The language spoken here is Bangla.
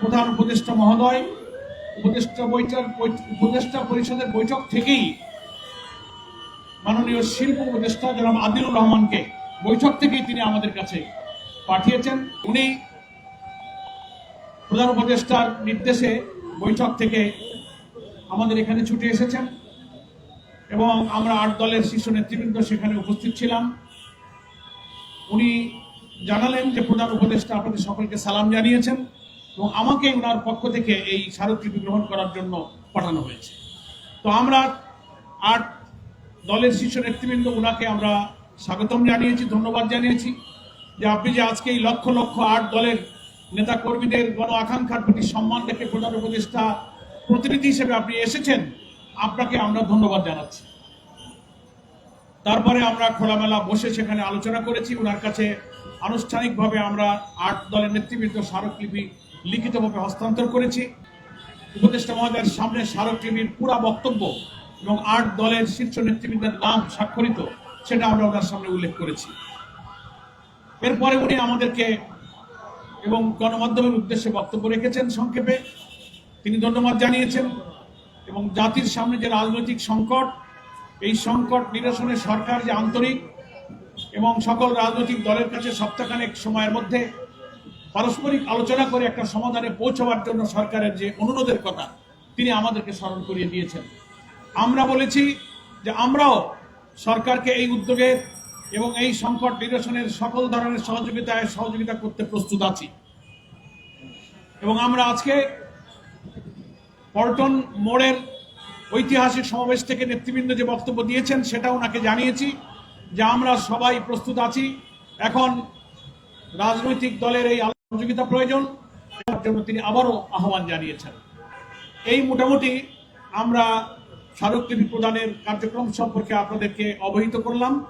প্রধান উপদেষ্টা মহোদয়, উপদেষ্টা বৈঠক, উপদেষ্টা পরিষদের বৈঠক থেকেই মাননীয় শিল্প উপদেষ্টা জনাব আদিলুর রহমানকে বৈঠক থেকেই তিনি আমাদের কাছে পাঠিয়েছেন। উনি প্রধান উপদেষ্টার নির্দেশে বৈঠক থেকে আমাদের এখানে ছুটে এসেছেন এবং আমরা আট দলের শীর্ষ নেতৃবৃন্দ সেখানে উপস্থিত ছিলাম। উনি জানালেন যে প্রধান উপদেষ্টা আপনাদের সকলকে সালাম জানিয়েছেন। এবং আমাকে ওনার পক্ষ থেকে এই স্মারকলিপি গ্রহণ করার জন্য পাঠানো হয়েছে। তো আমরা আট দলের শীর্ষ নেতৃবৃন্দ ওনাকে আমরা স্বাগতম জানিয়েছি, ধন্যবাদ জানিয়েছি যে আপনি যে আজকে এই লক্ষ লক্ষ আট দলের নেতা কর্মীদের গণ আকাঙ্ক্ষার প্রতি সম্মান রেখে প্রধান উপদেষ্টা প্রতিনিধি হিসেবে আপনি এসেছেন, আপনাকে আমরা ধন্যবাদ জানাচ্ছি। তারপরে আমরা খোলামেলা বসে সেখানে আলোচনা করেছি। ওনার কাছে আনুষ্ঠানিকভাবে আমরা আট দলের নেতৃবৃন্দ স্মারকলিপি লিখিতভাবে হস্তান্তর করেছি। উপদেষ্টা মহোদয়ের সামনে স্মারকলিপির পুরা বক্তব্য এবং আট দলের শীর্ষ নেতৃবৃন্দের নাম স্বাক্ষরিত, সেটা আমরা ওনার সামনে উল্লেখ করেছি। এরপরে উনি আমাদেরকে এবং গণমাধ্যমের উদ্দেশ্যে বক্তব্য রেখেছেন সংক্ষেপে। তিনি ধন্যবাদ জানিয়েছেন এবং জাতির সামনে যে রাজনৈতিক সংকট, এই সংকট নিরসনে সরকার যে আন্তরিক এবং সকল রাজনৈতিক দলের কাছে সপ্তাহখানেক সময়ের মধ্যে পারস্পরিক আলোচনা করে একটা সমাধানে পৌঁছাবার জন্য সরকারের যে অনুরোধের কথা, তিনি আমাদেরকে স্মরণ করিয়ে দিয়েছেন। আমরা বলেছি যে আমরাও সরকারকে এই উদ্যোগে এবং এই সংকট নিরসনের সকল ধরনের সহযোগিতায় সহযোগিতা করতে প্রস্তুত আছি। এবং আমরা আজকে পল্টন মোড়ের ঐতিহাসিক সমাবেশ থেকে নেতৃবৃন্দ যে বক্তব্য দিয়েছেন সেটা ওনাকে জানিয়েছি যে আমরা সবাই প্রস্তুত আছি। এখন রাজনৈতিক দলের এই সহযোগিতা প্রয়োজন জন্য তিনি আবারও আহ্বান জানিয়েছেন। এই মোটামুটি আমরা স্মারকলিপি প্রদানের কার্যক্রম সম্পর্কে আপনাদেরকে অবহিত করলাম।